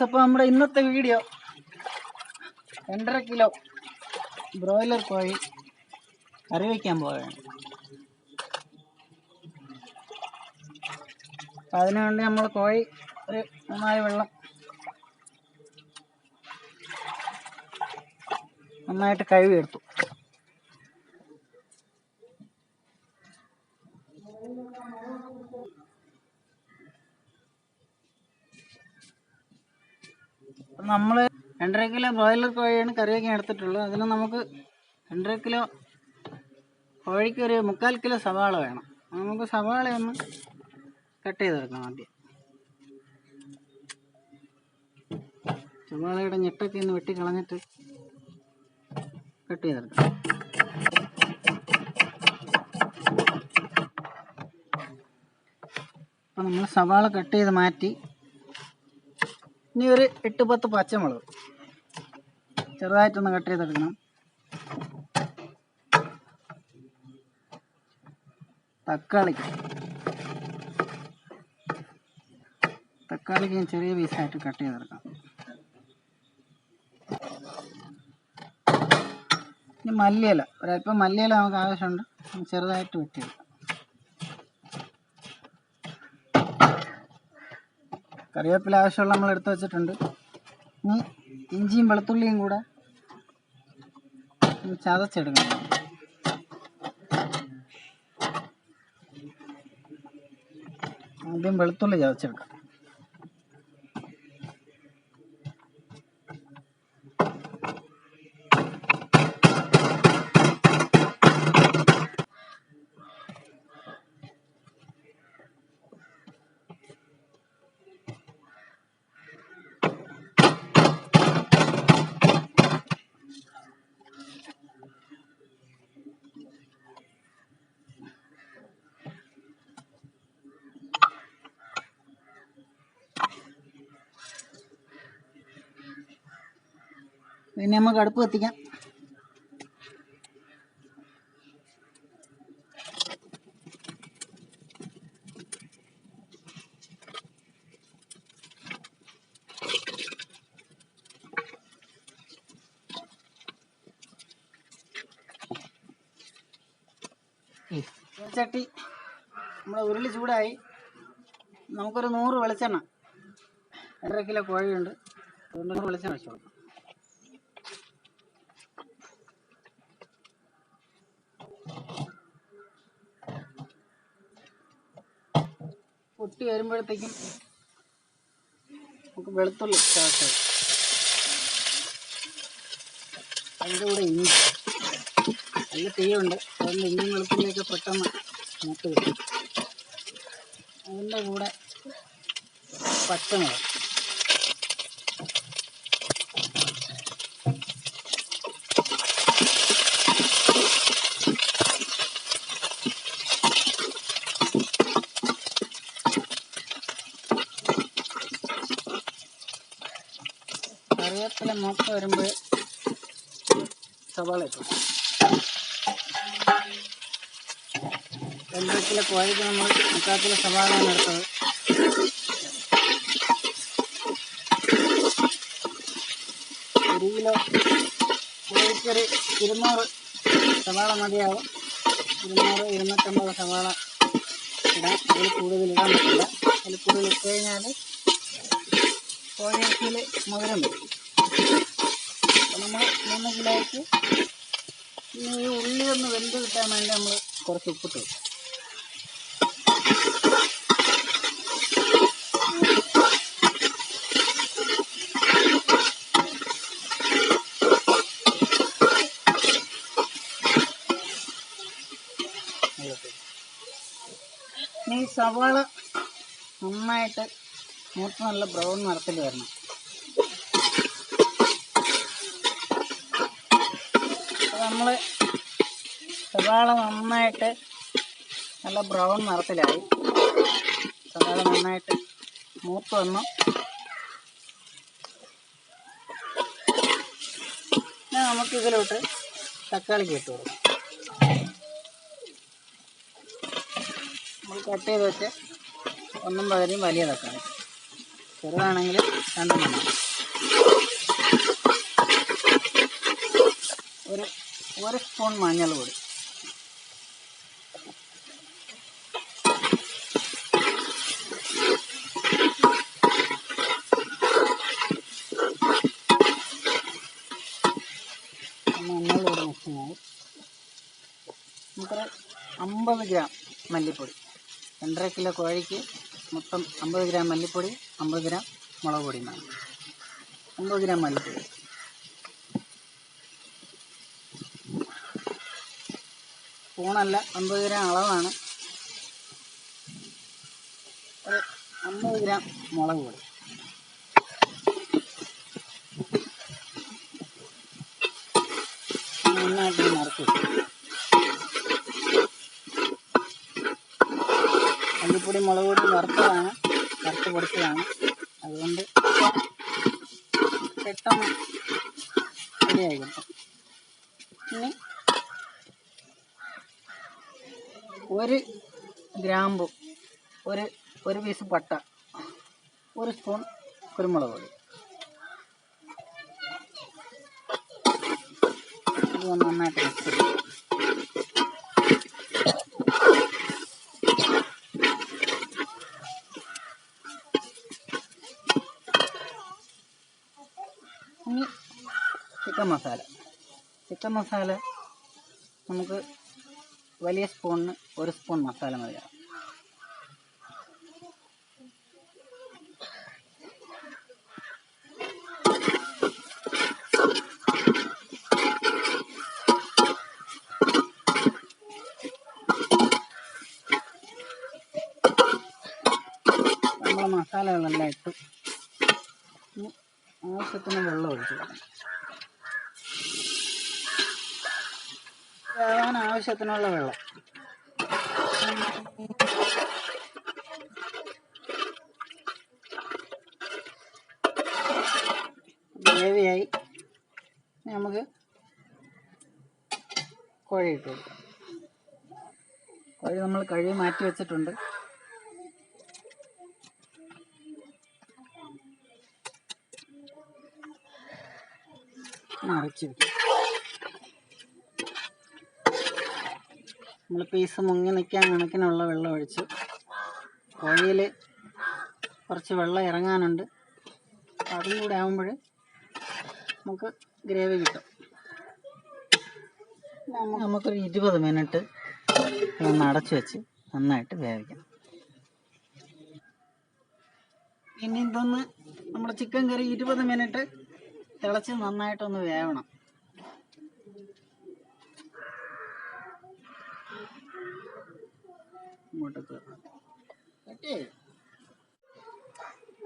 Yes അപ്പോൾ നമ്മുടെ ഇന്നത്തെ വീഡിയോ രണ്ടര കിലോ ബ്രോയിലർ കോഴി കറി വയ്ക്കാൻ പോവുകയാണ്. അപ്പം അതിനുവേണ്ടി നമ്മൾ കോഴി ഒരു നന്നായി വെള്ളം നന്നായിട്ട് കഴുകി എടുത്തു നമ്മൾ രണ്ടര കിലോ ബ്രോയിലർ കോഴിയാണ് കറിയൊക്കെ എടുത്തിട്ടുള്ളത്. അതിന് നമുക്ക് രണ്ടര കിലോ കോഴിക്ക് ഒരു മുക്കാൽ കിലോ സവാള വേണം. നമുക്ക് സവാള ഒന്ന് കട്ട് ചെയ്തെടുക്കണം ആദ്യം. സവാളയുടെ ഞെട്ടൊക്കെ ഒന്ന് വെട്ടി കളഞ്ഞിട്ട് കട്ട് ചെയ്തെടുക്കണം. അപ്പം നമ്മൾ സവാള കട്ട് ചെയ്ത് മാറ്റി ഇനി ഒരു എട്ട് പത്ത് പച്ചമുളക് ചെറുതായിട്ടൊന്ന് കട്ട് ചെയ്തെടുക്കണം. തക്കാളി. തക്കാളിക്ക് ഞാൻ ചെറിയ പീസായിട്ട് കട്ട് ചെയ്തെടുക്കാം. ഇനി മല്ലിയില. ഒരല്പം മല്ലിയില നമുക്ക് ആവശ്യമുണ്ട്. ചെറുതായിട്ട് വെട്ടിയെടുക്കാം. കറിവേപ്പില ആവശ്യമുള്ള നമ്മൾ എടുത്തു വെച്ചിട്ടുണ്ട്. ഇനി ഇഞ്ചിയും വെളുത്തുള്ളിയും കൂടെ ചതച്ചെടുക്കണം. ആദ്യം വെളുത്തുള്ളി ചതച്ചെടുക്കാം. പിന്നെ നമുക്ക് അടുപ്പ് കത്തിക്കാം. ചട്ടി നമ്മുടെ ഉരുളി ചൂടായി. നമുക്കൊരു നൂറ് വെളിച്ചെണ്ണ. അര കിലോ കോഴിയുണ്ട്. അതുകൊണ്ട് വെളിച്ചെണ്ണ വെച്ചു പൊട്ടി വരുമ്പോഴത്തേക്കും നമുക്ക് വെളുത്തുള്ളി ചേർത്ത് അതിന്റെ കൂടെ ഇഞ്ചി. നല്ല തീയുണ്ട്. അതുകൊണ്ട് ഇഞ്ചിയും വെളുത്തുള്ളിയൊക്കെ പെട്ടെന്ന് മൂത്ത് കിട്ടും. അതിന്റെ കൂടെ പച്ചമുളക് കറിവേപ്പില മൂത്ത് വരുമ്പോൾ സവാള ഇട്ടു. രണ്ട് കിലോ കോഴിക്ക് നമ്മൾ മുക്കാൽ കിലോ സവാളയാണ് എടുത്തത്. ഒരു കിലോ കോഴിക്കൊരു ഇരുന്നൂറ് സവാള മതിയാവും. ഇരുന്നൂറ് ഇരുന്നൂറ്റമ്പത് സവാള ഇടാം. അതിൽ കൂടുതൽ ഇടാൻ പറ്റില്ല. അതിൽ കൂടുതൽ ഇട്ട് കഴിഞ്ഞാൽ കോഴിക്കിൽ മധുരം വരും. നമ്മൾ മൂന്ന് കിലോയ്ക്ക് ഈ ഉള്ളി ഒന്ന് വെന്ത് കിട്ടാൻ വേണ്ടി നമ്മൾ കുറച്ച് ഉപ്പിട്ട് ഈ സവാള നന്നായിട്ട് മൂത്ത് നല്ല ബ്രൗൺ നിറത്തിൽ വരണം. നമ്മൾ സവാള നന്നായിട്ട് നല്ല ബ്രൗൺ നിറത്തിലായി. സവാള നന്നായിട്ട് മൂത്ത് വന്നു. നമുക്ക് ഇതിലോട്ട് തക്കാളി ഇട്ട് കൊടുക്കാം. നമ്മൾ കട്ട് ചെയ്ത് വെച്ച് ഒന്നും പകരം വലിയ തക്കാളി. ചെറുതാണെങ്കിൽ രണ്ടെണ്ണം. ഒരു ഒരു സ്പൂൺ മഞ്ഞൾ പൊടി. മഞ്ഞൾ പൊടി നമുക്കൊരു അമ്പത് ഗ്രാം മല്ലിപ്പൊടി. രണ്ടര കിലോ കോഴിക്ക് മൊത്തം അമ്പത് ഗ്രാം മല്ലിപ്പൊടി അമ്പത് ഗ്രാം മുളക് പൊടിയും വേണം. അമ്പത് ഗ്രാം മല്ലിപ്പൊടി. സ്പൂണല്ല അമ്പത് ഗ്രാം അളവാണ്. അമ്പത് ഗ്രാം മുളക് പൊടി. നന്നായിട്ട് മറക്കും മല്ലിപ്പൊടി മുളക് പൊടി വറുത്തതാണ് വറുത്ത് പൊടിച്ചതാണ് അതുകൊണ്ട് പെട്ടെന്ന് റെഡിയായി കിട്ടും. ഇനി ഒരു ഗ്രാമ്പു ഒരു ഒരു പീസ് പട്ട ഒരു സ്പൂൺ കുരുമുളക് പൊടി. നന്നായിട്ട് ചിക്കൻ മസാല ചിക്കൻ മസാല നമുക്ക് വലിയ സ്പൂണിന് ഒരു സ്പൂൺ മസാല മതിയാവും നമ്മൾ മസാലകളെല്ലാം ഇട്ടു ആവശ്യത്തിന് വെള്ളം ഒഴിച്ചു കൊടുക്കണം. വേവാൻ ആവശ്യത്തിനുള്ള വെള്ളം. ഗ്രേവിയായി നമുക്ക് കോഴി ഇട്ട് കോഴി നമ്മൾ കഴുകി മാറ്റി വെച്ചിട്ടുണ്ട്. മറിച്ച് നമ്മൾ പീസ് മുങ്ങി നിൽക്കാൻ കണക്കിനുള്ള വെള്ളം ഒഴിച്ച്. കോഴിയിൽ കുറച്ച് വെള്ളം ഇറങ്ങാനുണ്ട്. അതും കൂടെ ആകുമ്പോൾ നമുക്ക് ഗ്രേവി കിട്ടും. നമുക്കൊരു ഇരുപത് മിനിറ്റ് ഇതൊന്ന് അടച്ചു വെച്ച് നന്നായിട്ട് വേവിക്കണം പിന്നെ ഇതൊന്ന് നമ്മുടെ ചിക്കൻ കറി ഇരുപത് മിനിറ്റ് തിളച്ച് നന്നായിട്ടൊന്ന് വേവണം. ഇങ്ങോട്ടേക്ക്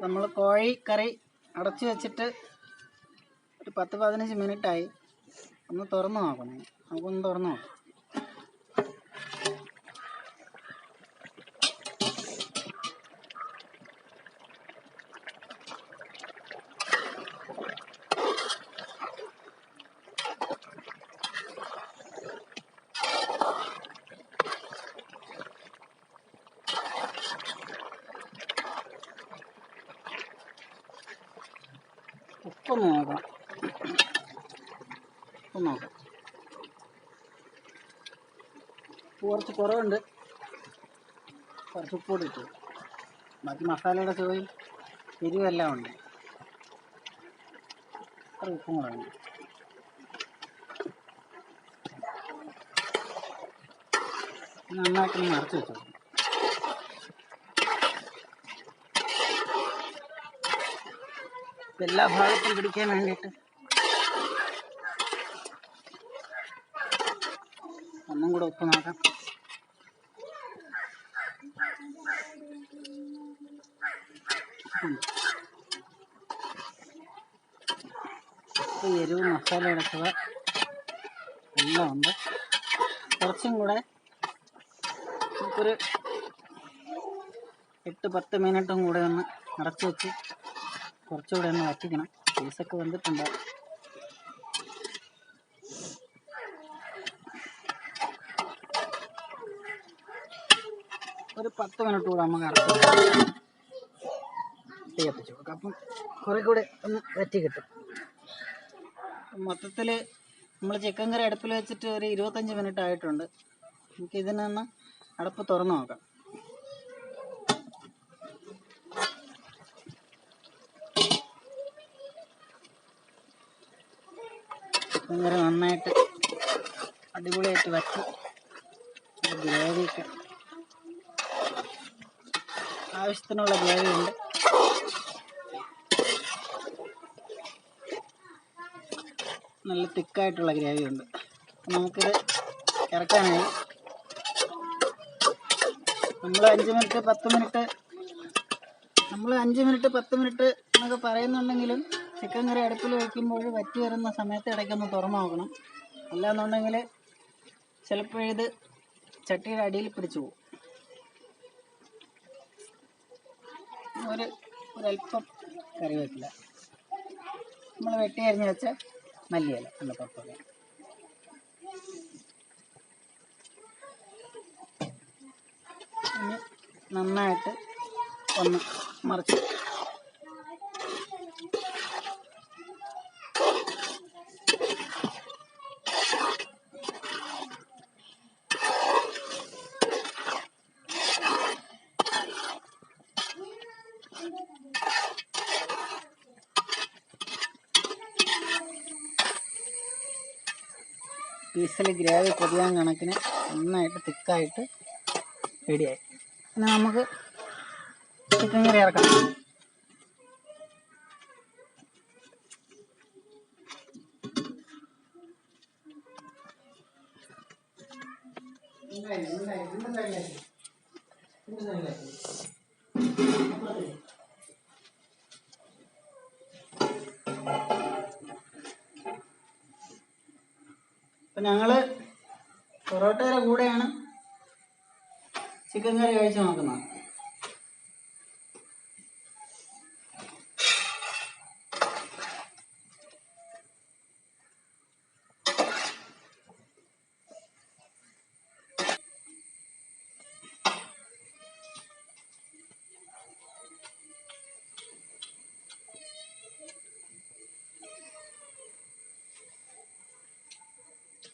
നമ്മൾ കോഴി കറി അടച്ചു വെച്ചിട്ട് ഒരു പത്ത് പതിനഞ്ച് മിനിറ്റായി. ഒന്ന് തുറന്നു നോക്കണേ. നമുക്കൊന്ന് തുറന്നു നോക്കാം. ഉപ്പൊന്ന് നോക്കാം ഒന്ന് നോക്കാം കുറച്ച് കുറവുണ്ട്. കുറച്ച് ഉപ്പ് കൂടി ഇട്ടു. ബാക്കി മസാലയുടെ ചുവയും എരിവെല്ലാം ഉണ്ട്. അത്ര ഉപ്പും കുറവുണ്ട് നന്നായിട്ടൊന്ന് നിറച്ച് വെച്ചോ. എല്ലാ ഭാഗത്തും പിടിക്കാൻ വേണ്ടിയിട്ട്. ഒന്നും കൂടെ ഉപ്പ് നോക്കാം. എരിവ് മസാല എടുക്കുക എല്ലാം ഉണ്ട്. കുറച്ചും കൂടെ നമുക്കൊരു എട്ട് പത്ത് മിനിറ്റും കൂടെ ഒന്ന് അടച്ചു വെച്ച് കുറച്ചുകൂടെ ഒന്ന് വറ്റിക്കണം. പീസൊക്കെ വന്നിട്ടുണ്ട്. ഒരു പത്ത് മിനിറ്റ് കൂടെ നമുക്ക് അടച്ചു തീയപ്പിച്ചു കൊടുക്കാം അപ്പം കുറെ കൂടെ ഒന്ന് വറ്റി കിട്ടും. മൊത്തത്തിൽ നമ്മൾ ചിക്കൻ കറി അടുപ്പിൽ വെച്ചിട്ട് ഒരു ഇരുപത്തഞ്ച് മിനിറ്റ് ആയിട്ടുണ്ട്. നമുക്ക് ഇതിനൊന്ന് അടപ്പ് തുറന്ന് നോക്കാം. കറി നന്നായിട്ട് അടിപൊളിയായിട്ട് വറ്റി. ഗ്രേവിയൊക്കെ ആവശ്യത്തിനുള്ള ഗ്രേവി ഉണ്ട്. നല്ല തിക്കായിട്ടുള്ള ഗ്രേവി ഉണ്ട്. നമുക്കിത് ഇറക്കാനായി. നമ്മൾ അഞ്ച് മിനിറ്റ് പത്ത് മിനിറ്റ് നമ്മൾ അഞ്ച് മിനിറ്റ് പത്ത് മിനിറ്റ് എന്നൊക്കെ പറയുന്നുണ്ടെങ്കിലും ചിക്കൻ കറി അടുപ്പിൽ വയ്ക്കുമ്പോൾ വറ്റി വരുന്ന സമയത്ത് ഇടയ്ക്കൊന്ന് തുറന്നു നോക്കണം. അല്ലാന്നുണ്ടെങ്കിൽ ചിലപ്പോൾ ഇത് ചട്ടിയുടെ അടിയിൽ പിടിച്ചു പോകും. ഒരു ഒരല്പം കറിവേപ്പില. നമ്മൾ വെട്ടി അരിഞ്ഞ് വെച്ച മല്ലിയില നമ്മുടെ ഇനി നന്നായിട്ട് ഒന്ന് മറിച്ച് പീസിൽ ഗ്രേവി പൊതിയാൻ കണക്കിന് നന്നായിട്ട് തിക്കായിട്ട് റെഡിയായി. പിന്നെ നമുക്ക് ചിക്കൻ കറി ഇറക്കാം. അപ്പം ഞങ്ങൾ പൊറോട്ടയുടെ കൂടെയാണ് ചിക്കൻ കറി കഴിച്ച് നോക്കുന്നത്.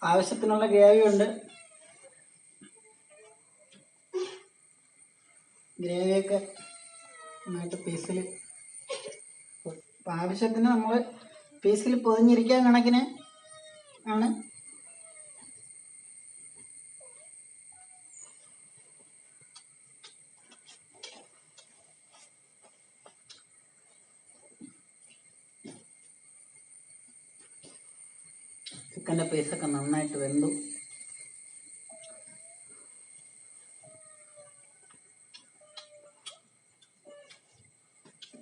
ആവശ്യത്തിനുള്ള ഗ്രേവി ഉണ്ട് ഗ്രേവിയൊക്കെ നന്നായിട്ട് പീസിൽ ആവശ്യത്തിന് നമ്മൾ പീസിൽ പൊതിഞ്ഞിരിക്കാൻ കണക്കിന് ചിക്കന്റെ പീസൊക്കെ നന്നായിട്ട് വെന്തു.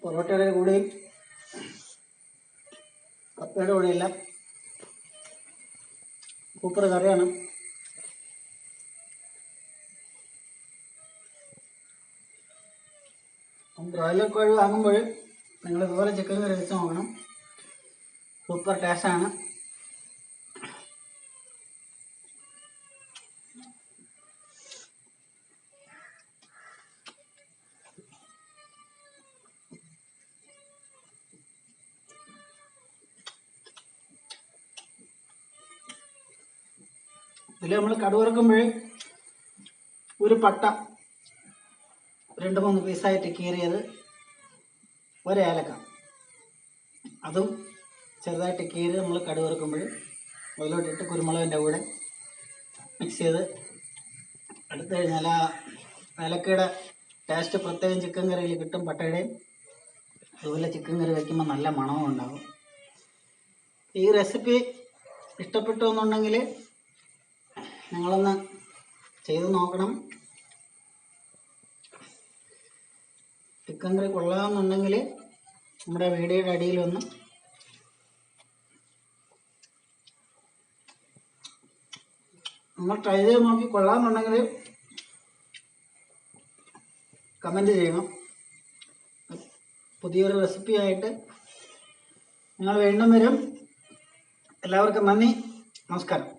പൊറോട്ടയുടെ കൂടെയും കപ്പയുടെ കൂടെയെല്ലാം സൂപ്പർ കറിയാണ്. ബ്രോയിലർ കോഴി വാങ്ങുമ്പോൾ നിങ്ങൾ ഇതുപോലെ ചിക്കൻ കറി വെച്ച് നോക്കണം. സൂപ്പർ ടേസ്റ്റാണ് നമ്മൾ കടുവറക്കുമ്പോൾ ഒരു പട്ട രണ്ട് മൂന്ന് പീസായിട്ട് കീറിയത് ഒരേലക്ക അതും ചെറുതായിട്ട് കീറി നമ്മൾ കടുവറക്കുമ്പോൾ അതിലോട്ടിട്ട് കുരുമുളകിന്റെ കൂടെ മിക്സ് ചെയ്ത് എടുത്തു കഴിഞ്ഞാൽ ആ ഏലക്കയുടെ ടേസ്റ്റ് പ്രത്യേകം ചിക്കൻ കറിയിൽ കിട്ടും പട്ടയുടെയും. അതുപോലെ ചിക്കൻ കറി വയ്ക്കുമ്പോൾ നല്ല മണവും ഉണ്ടാകും ഈ റെസിപ്പി ഇഷ്ടപ്പെട്ടു എന്നുണ്ടെങ്കിൽ നിങ്ങളൊന്ന് ചെയ്ത് നോക്കണം. ചിക്കൻ കറി കൊള്ളാമെന്നുണ്ടെങ്കിൽ നമ്മുടെ വീഡിയോയുടെ അടിയിൽ ഒന്ന് നമ്മൾ ട്രൈ ചെയ്ത് നോക്കി കൊള്ളാമെന്നുണ്ടെങ്കിൽ കമന്റ് ചെയ്യണം. പുതിയൊരു റെസിപ്പി ആയിട്ട് നിങ്ങൾ വീണ്ടും വരും. എല്ലാവർക്കും നന്ദി. നമസ്കാരം.